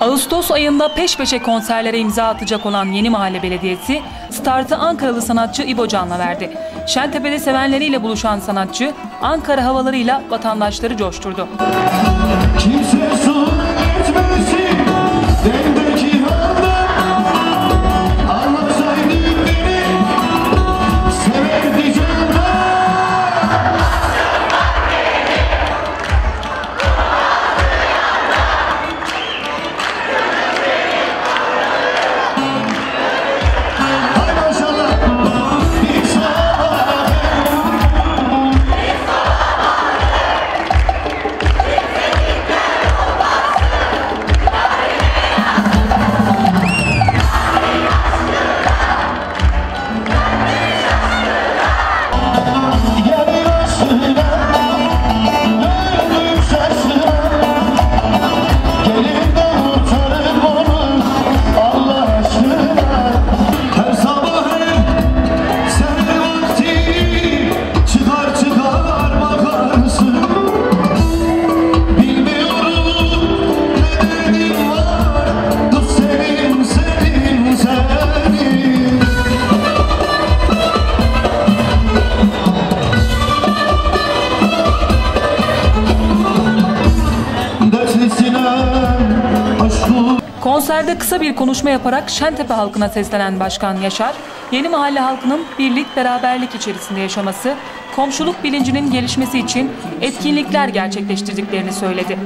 Ağustos ayında peş peşe konserlere imza atacak olan Yeni Mahalle Belediyesi, startı Ankaralı sanatçı İbo Can'la verdi. Şentepe'de sevenleriyle buluşan sanatçı, Ankara havalarıyla vatandaşları coşturdu. Kimse son etmesin Konserde kısa bir konuşma yaparak Şentepe halkına seslenen Başkan Yaşar, Yeni Mahalle halkının birlik beraberlik içerisinde yaşaması, komşuluk bilincinin gelişmesi için etkinlikler gerçekleştirdiklerini söyledi.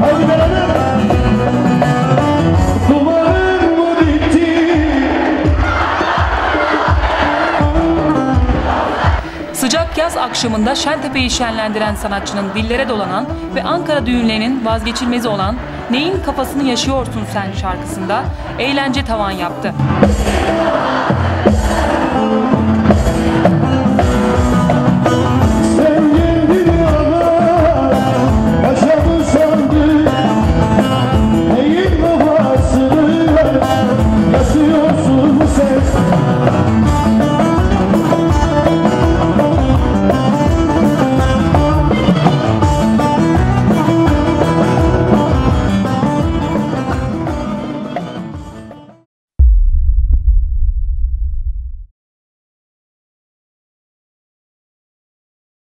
Hadi akşamında Şentepe'yi şenlendiren sanatçının dillere dolanan ve Ankara düğünlerinin vazgeçilmezi olan Neyin Kafasını Yaşıyorsun Sen şarkısında eğlence tavan yaptı.